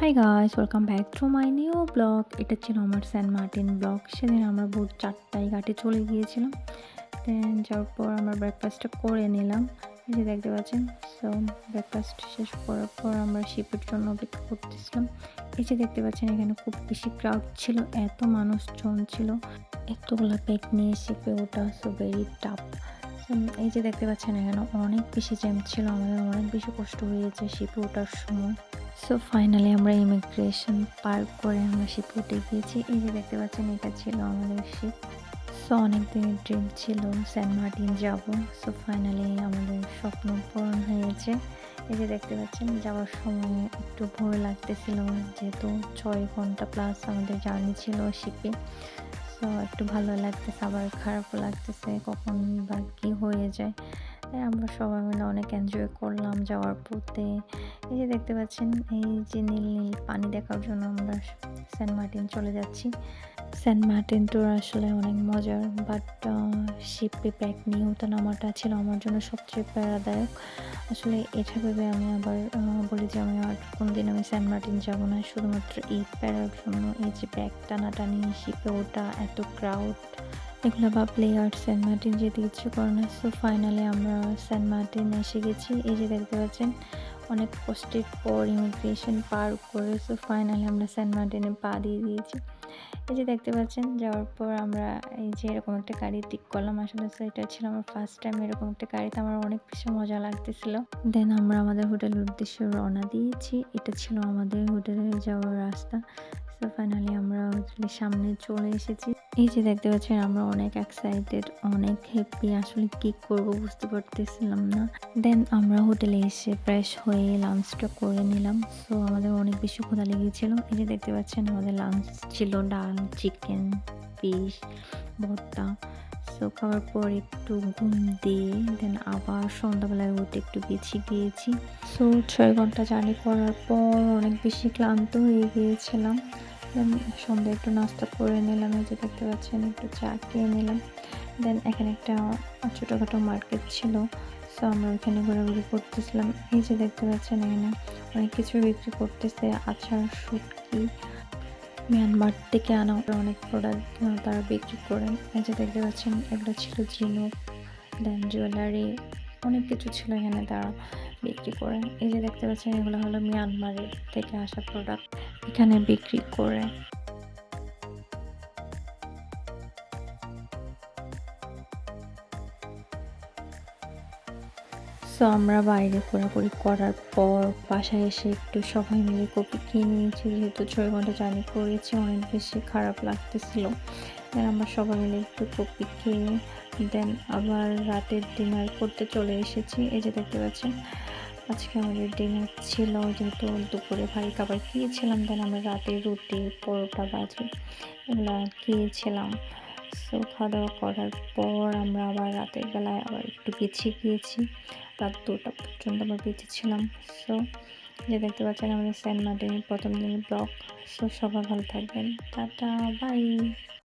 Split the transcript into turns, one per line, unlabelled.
Hi guys welcome back to my new blog এটা ছিল আমার সেন্ট মার্টিন ব্লগ সেদিন আমরা ভোর চারটায় ঘাটে চলে গিয়েছিলাম। দেন যাওয়ার পর আমরা ব্রেকফাস্টটা করে নিলাম। এই যে দেখতে পাচ্ছেন সো ব্রেকফাস্ট শেষ করার পর আমরা শিপের জন্য অপেক্ষা করতেছিলাম। এই যে দেখতে পাচ্ছেন, এখানে খুব বেশি ক্রাউড ছিল, এত মানুষজন ছিল। এতগুলা ব্যাগ নিয়ে শিপে ওঠা সো ভেরি টাফ এই যে দেখতে পাচ্ছেন, এখানে অনেক বেশি জ্যাম ছিল, আমাদের অনেক বেশি কষ্ট হয়েছে শিপে ওঠার সময়। সো ফাইনালি আমরা ইমিগ্রেশন পার করে আমরা শিপে উঠে গিয়েছি। এই যে দেখতে পাচ্ছেন, এটা ছিল আমাদের শিপ সো অনেক দিনের ড্রিম ছিল সেন্ট মার্টিন যাব। সো ফাইনালি আমাদের স্বপ্ন পূরণ হয়েছে। এই যে দেখতে পাচ্ছেন, যাওয়ার সময় একটু ভয় লাগতেছিল, যেহেতু ছয় ঘণ্টা প্লাস আমাদের জার্নি ছিল শিপে সো একটু ভালো লাগতেছে, আবার খারাপও লাগতেছে, কখন বা কী হয়ে যায়। আমরা সবাই মিলে অনেক এনজয় করলাম যাওয়ার পথে। এই যে দেখতে পাচ্ছেন, এই যে নীল নীল পানি দেখার জন্য আমরা সেন্ট মার্টিন চলে যাচ্ছি। সেন্ট মার্টিন ট্যুর আসলে অনেক মজার বাট শিপে প্যাক নিয়ে ওটা নামাটা ছিল আমার জন্য সবচেয়ে প্যারাদায়ক। আসলে এটা ভেবে আমি আবার বলি যে আমি আর কোনোদিন আমি সেন্ট মার্টিন যাব না, শুধুমাত্র এই প্যারার জন্য এই যে ব্যাগ টানাটানি শিপে ওটা এত ক্রাউড এগুলো ভাবলেই আর সেন্ট মার্টিন যেতে ইচ্ছে করে না সো ফাইনালি আমরা সেন্ট মার্টিন এসে গেছি। এই যে দেখতে পাচ্ছেন, অনেক কষ্টের পর ইমিগ্রেশন পার করে সো ফাইনালি আমরা সেন্ট মার্টিনে পা দিয়ে দিয়েছি। এই যে দেখতে পাচ্ছেন, যাওয়ার পর আমরা এই যে এরকম একটা গাড়ি ঠিক করলাম। আসলে এটা ছিল আমার ফার্স্ট টাইম এরকম একটা গাড়িতে। আমার অনেক বেশি মজা লাগতেছিল। দেন আমরা আমাদের হোটেলের উদ্দেশ্যে রওনা দিয়েছি। এটা ছিল আমাদের হোটেলে যাওয়ার রাস্তা। সো ফাইনালি আমরা হোটেলের সামনে চলে এসেছি। এই যে দেখতে পাচ্ছেন, আমরা অনেক এক্সাইটেড অনেক হ্যাপি আসলে কি করব বুঝতে পারতেছিলাম না। দেন আমরা হোটেলে এসে ফ্রেশ হয়ে লাঞ্চটা করে নিলাম। সো আমাদের অনেক বেশি ক্ষুধা লেগেছিল। এই যে দেখতে পাচ্ছেন, আমাদের লাঞ্চ ছিল ডাল চিকেন ফিশ ভর্তা। সো খাওয়ার পর একটু ঘুম দিয়ে দেন আবার সন্ধ্যাবেলায় উঠে একটু বেছে গিয়েছি সো ছয় ঘণ্টা জার্নি করার পর অনেক বেশি ক্লান্ত হয়ে গিয়েছিলাম। দেন সন্ধ্যে একটু নাস্তা করে নিলাম যে দেখতে পাচ্ছেন, একটু চা খেয়ে নিলাম। দেন এখানে একটা ছোটোখাটো মার্কেট ছিল সো আমরা ওইখানে ঘোরাঘুরি করতেছিলাম। এই যে দেখতে পাচ্ছেন এখানে অনেক কিছু বিক্রি করতেছে, আচার, শুটকি। মিয়ানমার থেকে আনা অনেক প্রোডাক্ট তারা বিক্রি করেন। এই যে দেখতে পাচ্ছেন একটা ছিল ঝিনুক দেন জুয়েলারি অনেক কিছু ছিল এখানে তারা বিক্রি করে এই যে দেখতে পাচ্ছেন, এগুলো হলো মিয়ানমারের থেকে আসা প্রোডাক্ট এখানে বিক্রি করে। সো আমরা বাইরে ঘোরাঘুরি করার পর বাসায় এসে একটু সবাই মিলে কপি খেয়ে নিয়েছি। যেহেতু ছয় ঘণ্টা জার্নি করেছি, অনেক বেশি খারাপ লাগতেছিল। দেন আমরা সবাই মিলে একটু কপি খেয়ে দেন আবার রাতের ডিনার করতে চলে এসেছি। এই যে দেখতে পাচ্ছেন, আজকে আমাদের ডিনার ছিল, যেহেতু দুপুরে ভারী খাবার খেয়েছিলাম। দেন আমরা রাতে রুটি, পরোটা বাজি এগুলো খেয়েছিলাম। সো খাওয়া দাওয়া করার পর আমরা আবার রাতের বেলায় আবার একটু পিছিয়ে গিয়েছি। রাত দুটা পর্যন্ত আমরা পিছিয়ে ছিলাম। সো যে দেখতে পাচ্ছেন আমাদের সেন্ট মার্টিনের প্রথম দিনের ব্লগ। সো সবাই ভালো থাকবেন। Tata bye